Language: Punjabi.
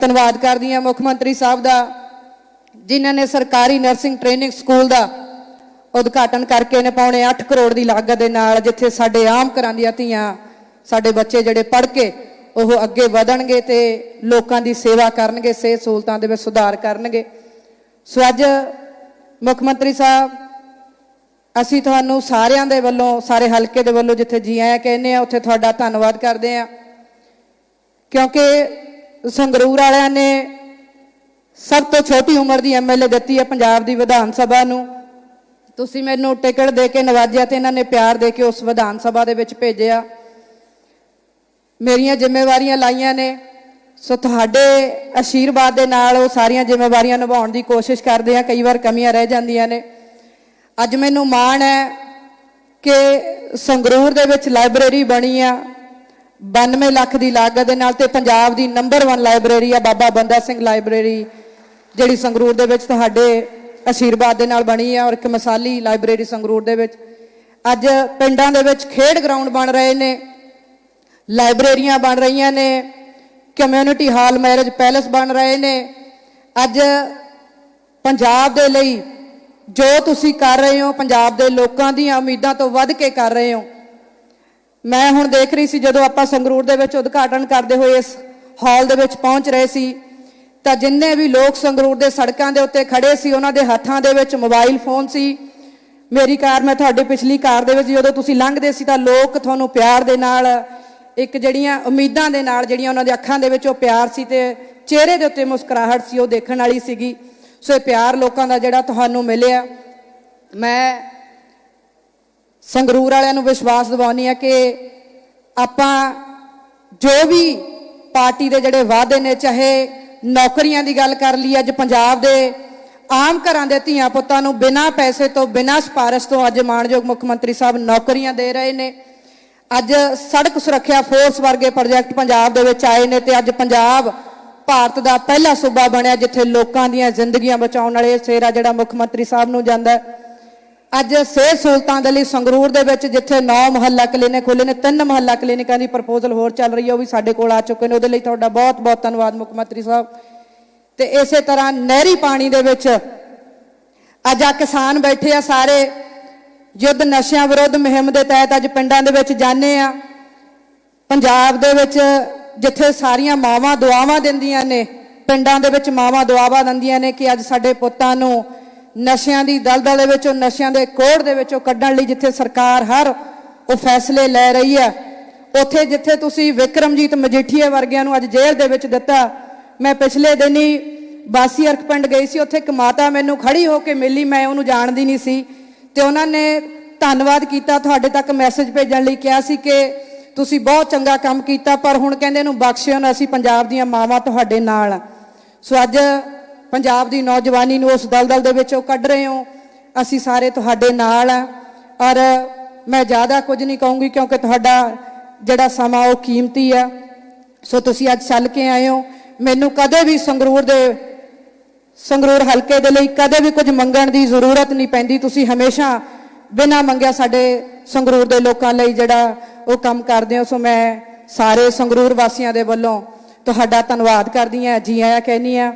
ਧੰਨਵਾਦ ਕਰਦੀ ਹਾਂ ਮੁੱਖ ਮੰਤਰੀ ਸਾਹਿਬ ਦਾ, ਜਿਨ੍ਹਾਂ ਨੇ ਸਰਕਾਰੀ ਨਰਸਿੰਗ ਟ੍ਰੇਨਿੰਗ ਸਕੂਲ ਦਾ ਉਦਘਾਟਨ ਕਰਕੇ ਨੇ ਪੌਣੇ 8 ਕਰੋੜ ਦੀ ਲਾਗਤ ਦੇ ਨਾਲ ਜਿੱਥੇ ਸਾਡੇ ਆਮ ਘਰਾਂ ਦੀਆਂ ਧੀਆਂ, ਸਾਡੇ ਬੱਚੇ ਜਿਹੜੇ ਪੜ੍ਹ ਕੇ ਉਹ ਅੱਗੇ ਵਧਣਗੇ ਤੇ ਲੋਕਾਂ ਦੀ ਸੇਵਾ ਕਰਨਗੇ, ਸਿਹਤ ਸਹੂਲਤਾਂ ਦੇ ਵਿੱਚ ਸੁਧਾਰ ਕਰਨਗੇ। ਸੋ ਅੱਜ ਮੁੱਖ ਮੰਤਰੀ ਸਾਹਿਬ, ਅਸੀਂ ਤੁਹਾਨੂੰ ਸਾਰਿਆਂ ਦੇ ਵੱਲੋਂ, ਸਾਰੇ ਹਲਕੇ ਦੇ ਵੱਲੋਂ ਜਿੱਥੇ ਜੀ ਆਇਆਂ ਕਹਿੰਦੇ ਆ ਉੱਥੇ ਤੁਹਾਡਾ ਧੰਨਵਾਦ ਕਰਦੇ ਆ ਕਿਉਂਕਿ ਸੰਗਰੂਰ ਵਾਲਿਆਂ ਨੇ ਸਭ ਤੋਂ ਛੋਟੀ ਉਮਰ ਦੀ ਐਮਐਲਏ ਦਿੱਤੀ ਹੈ ਪੰਜਾਬ ਦੀ ਵਿਧਾਨ ਸਭਾ ਨੂੰ। ਤੁਸੀਂ ਮੈਨੂੰ ਟਿਕਟ ਦੇ ਕੇ ਨਵਾਜਿਆ ਤੇ ਇਹਨਾਂ ਨੇ ਪਿਆਰ ਦੇ ਕੇ ਉਸ ਵਿਧਾਨ ਸਭਾ ਦੇ ਵਿੱਚ ਭੇਜਿਆ। ਮੇਰੀਆਂ ਜ਼ਿੰਮੇਵਾਰੀਆਂ ਲਾਈਆਂ ਨੇ। ਸੋ ਤੁਹਾਡੇ ਆਸ਼ੀਰਵਾਦ ਦੇ ਨਾਲ ਉਹ ਸਾਰੀਆਂ ਜ਼ਿੰਮੇਵਾਰੀਆਂ ਨਿਭਾਉਣ ਦੀ ਕੋਸ਼ਿਸ਼ ਕਰਦੇ ਆ। ਕਈ ਵਾਰ ਕਮੀਆਂ ਰਹਿ ਜਾਂਦੀਆਂ ਨੇ। ਅੱਜ ਮੈਨੂੰ ਮਾਣ ਹੈ ਕਿ ਸੰਗਰੂਰ ਦੇ ਵਿੱਚ ਲਾਇਬ੍ਰੇਰੀ ਬਣੀ ਆ। 92 ਲੱਖ ਦੀ ਲਾਗਤ ਦੇ ਨਾਲ ਤੇ ਪੰਜਾਬ ਦੀ ਨੰਬਰ 1 ਲਾਇਬ੍ਰੇਰੀ ਆ ਬਾਬਾ ਬੰਦਾ ਸਿੰਘ ਲਾਇਬ੍ਰੇਰੀ ਜਿਹੜੀ ਸੰਗਰੂਰ ਦੇ ਵਿੱਚ ਤੁਹਾਡੇ ਆਸ਼ੀਰਵਾਦ ਦੇ ਨਾਲ ਬਣੀ ਆ ਔਰ ਇੱਕ ਮਸਾਲੀ ਲਾਇਬ੍ਰੇਰੀ ਸੰਗਰੂਰ ਦੇ ਵਿੱਚ। ਅੱਜ ਪਿੰਡਾਂ ਦੇ ਵਿੱਚ ਖੇਡ ਗਰਾਊਂਡ ਬਣ ਰਹੇ ਨੇ ਲਾਇਬ੍ਰੇਰੀਆਂ ਬਣ ਰਹੀਆਂ ਨੇ ਕਮਿਊਨਿਟੀ ਹਾਲ ਮੈਰਿਜ ਪੈਲੇਸ ਬਣ ਰਹੇ ਨੇ। ਅੱਜ ਪੰਜਾਬ ਦੇ ਲਈ ਜੋ ਤੁਸੀਂ ਕਰ ਰਹੇ ਹੋ, ਪੰਜਾਬ ਦੇ ਲੋਕਾਂ ਦੀਆਂ ਉਮੀਦਾਂ ਤੋਂ ਵੱਧ ਕੇ ਕਰ ਰਹੇ ਹੋ ਮੈਂ ਹੁਣ ਦੇਖ ਰਹੀ ਸੀ ਜਦੋਂ ਆਪਾਂ ਸੰਗਰੂਰ ਦੇ ਵਿੱਚ ਉਦਘਾਟਨ ਕਰਦੇ ਹੋਏ ਇਸ ਹਾਲ ਦੇ ਵਿੱਚ ਪਹੁੰਚ ਰਹੇ ਸੀ, ਤਾਂ ਜਿੰਨੇ ਵੀ ਲੋਕ ਸੰਗਰੂਰ ਦੇ ਸੜਕਾਂ ਦੇ ਉੱਤੇ ਖੜੇ ਸੀ, ਉਹਨਾਂ ਦੇ ਹੱਥਾਂ ਦੇ ਵਿੱਚ ਮੋਬਾਈਲ ਫੋਨ ਸੀ। ਮੇਰੀ ਕਾਰ ਮੈਂ ਤੁਹਾਡੀ ਪਿਛਲੀ ਕਾਰ ਦੇ ਵਿੱਚ ਜਦੋਂ ਤੁਸੀਂ ਲੰਘਦੇ ਸੀ ਤਾਂ ਲੋਕ ਤੁਹਾਨੂੰ ਪਿਆਰ ਦੇ ਨਾਲ, ਇੱਕ ਜਿਹੜੀਆਂ ਉਮੀਦਾਂ ਦੇ ਨਾਲ ਜਿਹੜੀਆਂ ਉਹਨਾਂ ਦੇ ਅੱਖਾਂ ਦੇ ਵਿੱਚ ਉਹ ਪਿਆਰ ਸੀ ਤੇ ਚਿਹਰੇ ਦੇ ਉੱਤੇ ਮੁਸਕਰਾਹਟ ਸੀ, ਉਹ ਦੇਖਣ ਵਾਲੀ ਸੀਗੀ। ਸੋ ਇਹ ਪਿਆਰ ਲੋਕਾਂ ਦਾ ਜਿਹੜਾ ਤੁਹਾਨੂੰ ਮਿਲਿਆ। ਮੈਂ ਸੰਗਰੂਰ ਵਾਲਿਆਂ ਨੂੰ ਵਿਸ਼ਵਾਸ ਦਿਵਾਉਣੀ ਹੈ ਕਿ ਆਪਾਂ ਜੋ ਵੀ ਪਾਰਟੀ ਦੇ ਜਿਹੜੇ ਵਾਅਦੇ ਨੇ, ਚਾਹੇ ਨੌਕਰੀਆਂ ਦੀ ਗੱਲ ਕਰ ਲਈ ਅੱਜ ਪੰਜਾਬ ਦੇ ਆਮ ਘਰਾਂ ਦੇ ਧੀਆਂ ਪੁੱਤਾਂ ਨੂੰ ਬਿਨਾਂ ਪੈਸੇ ਤੋਂ, ਬਿਨਾਂ ਸਿਫਾਰਿਸ਼ ਤੋਂ ਅੱਜ ਮਾਣਯੋਗ ਮੁੱਖ ਮੰਤਰੀ ਸਾਹਿਬ ਨੌਕਰੀਆਂ ਦੇ ਰਹੇ ਨੇ। ਅੱਜ ਸੜਕ ਸੁਰੱਖਿਆ ਫੋਰਸ ਵਰਗੇ ਪ੍ਰੋਜੈਕਟ ਪੰਜਾਬ ਦੇ ਵਿੱਚ ਆਏ ਨੇ ਤੇ ਅੱਜ ਪੰਜਾਬ ਭਾਰਤ ਦਾ ਪਹਿਲਾ ਸੂਬਾ ਬਣਿਆ, ਜਿੱਥੇ ਲੋਕਾਂ ਦੀਆਂ ਜ਼ਿੰਦਗੀਆਂ ਬਚਾਉਣ ਵਾਲੇ ਸਿਹਰਾ ਜਿਹੜਾ ਮੁੱਖ ਮੰਤਰੀ ਸਾਹਿਬ ਨੂੰ ਜਾਂਦਾ ਹੈ। ਅੱਜ ਸਿਹਤ ਸਹੂਲਤਾਂ ਦੇ ਲਈ ਸੰਗਰੂਰ ਦੇ ਵਿੱਚ ਜਿੱਥੇ 9 ਮੁਹੱਲਾ ਕਲੀਨਿਕ ਖੁੱਲੇ ਨੇ, ਤਿੰਨ ਮੁਹੱਲਾ ਕਲੀਨਿਕਾਂ ਦੀ ਪ੍ਰਪੋਜ਼ਲ ਹੋਰ ਚੱਲ ਰਹੀ ਹੈ, ਉਹ ਵੀ ਸਾਡੇ ਕੋਲ ਆ ਚੁੱਕੇ ਨੇ। ਉਹਦੇ ਲਈ ਤੁਹਾਡਾ ਬਹੁਤ ਬਹੁਤ ਧੰਨਵਾਦ ਮੁੱਖ ਮੰਤਰੀ ਸਾਹਿਬ। ਤੇ ਇਸੇ ਤਰ੍ਹਾਂ ਨਹਿਰੀ ਪਾਣੀ ਦੇ ਵਿੱਚ ਅੱਜ ਆ ਕਿਸਾਨ ਬੈਠੇ ਆ ਸਾਰੇ, ਯੁੱਧ ਨਸ਼ਿਆਂ ਵਿਰੁੱਧ ਮੁਹਿੰਮ ਦੇ ਤਹਿਤ ਅੱਜ ਪਿੰਡਾਂ ਦੇ ਵਿੱਚ ਜਾਂਦੇ ਆ। ਪੰਜਾਬ ਦੇ ਵਿੱਚ ਜਿੱਥੇ ਸਾਰੀਆਂ ਮਾਵਾਂ ਦੁਆਵਾਂ ਦਿੰਦੀਆਂ ਨੇ, ਪਿੰਡਾਂ ਦੇ ਵਿੱਚ ਮਾਵਾਂ ਦੁਆਵਾਂ ਦਿੰਦੀਆਂ ਨੇ ਕਿ ਅੱਜ ਸਾਡੇ ਪੁੱਤਾਂ ਨੂੰ ਨਸ਼ਿਆਂ ਦੀ ਦਲਦਲ ਦੇ ਵਿੱਚੋਂ, ਨਸ਼ਿਆਂ ਦੇ ਕੋੜ ਦੇ ਵਿੱਚੋਂ ਕੱਢਣ ਲਈ ਜਿੱਥੇ ਸਰਕਾਰ ਹਰ ਉਹ ਫੈਸਲੇ ਲੈ ਰਹੀ ਹੈ, ਉੱਥੇ ਜਿੱਥੇ ਤੁਸੀਂ ਵਿਕਰਮਜੀਤ ਮਜੀਠੀਏ ਵਰਗਿਆਂ ਨੂੰ ਅੱਜ ਜੇਲ੍ਹ ਦੇ ਵਿੱਚ ਦਿੱਤਾ। ਮੈਂ ਪਿਛਲੇ ਦਿਨ ਹੀ ਬਾਸੀ ਅਰਕ ਪਿੰਡ ਗਈ ਸੀ, ਉੱਥੇ ਇੱਕ ਮਾਤਾ ਮੈਨੂੰ ਖੜੀ ਹੋ ਕੇ ਮਿਲੀ, ਮੈਂ ਉਹਨੂੰ ਜਾਣਦੀ ਨਹੀਂ ਸੀ। ਤੇ ਉਹਨਾਂ ਨੇ ਧੰਨਵਾਦ ਕੀਤਾ, ਤੁਹਾਡੇ ਤੱਕ ਮੈਸੇਜ ਭੇਜਣ ਲਈ ਕਿਹਾ ਸੀ ਕਿ ਤੁਸੀਂ ਬਹੁਤ ਚੰਗਾ ਕੰਮ ਕੀਤਾ, ਪਰ ਹੁਣ ਕਹਿੰਦੇ ਇਹਨੂੰ ਬਖਸ਼ਿਓ ਨਾ ਅਸੀਂ ਪੰਜਾਬ ਦੀਆਂ ਮਾਵਾਂ ਤੁਹਾਡੇ ਨਾਲ। ਸੋ ਅੱਜ ਪੰਜਾਬ ਦੀ ਨੌਜਵਾਨੀ ਨੂੰ ਉਸ ਦਲਦਲ ਦੇ ਵਿੱਚੋਂ ਕੱਢ ਰਹੇ ਹੋ। ਅਸੀਂ ਸਾਰੇ ਤੁਹਾਡੇ ਨਾਲ ਆ। ਔਰ ਮੈਂ ਜ਼ਿਆਦਾ ਕੁਝ ਨਹੀਂ ਕਹੂੰਗੀ ਕਿਉਂਕਿ ਤੁਹਾਡਾ ਜਿਹੜਾ ਸਮਾਂ ਉਹ ਕੀਮਤੀ ਆ। ਸੋ ਤੁਸੀਂ ਅੱਜ ਚੱਲ ਕੇ ਆਏ ਹੋ। ਮੈਨੂੰ ਕਦੇ ਵੀ ਸੰਗਰੂਰ ਦੇ, ਸੰਗਰੂਰ ਹਲਕੇ ਦੇ ਲਈ ਕਦੇ ਵੀ ਕੁਝ ਮੰਗਣ ਦੀ ਜ਼ਰੂਰਤ ਨਹੀਂ ਪੈਂਦੀ। ਤੁਸੀਂ ਹਮੇਸ਼ਾ ਬਿਨਾਂ ਮੰਗਿਆ ਸਾਡੇ ਸੰਗਰੂਰ ਦੇ ਲੋਕਾਂ ਲਈ ਜਿਹੜਾ ਉਹ ਕੰਮ ਕਰਦੇ ਹੋ। ਸੋ ਮੈਂ ਸਾਰੇ ਸੰਗਰੂਰ ਵਾਸੀਆਂ ਦੇ ਵੱਲੋਂ ਤੁਹਾਡਾ ਧੰਨਵਾਦ ਕਰਦੀ ਹਾਂ। ਜੀ ਆਇਆਂ ਕਹਿੰਦੀ ਹਾਂ।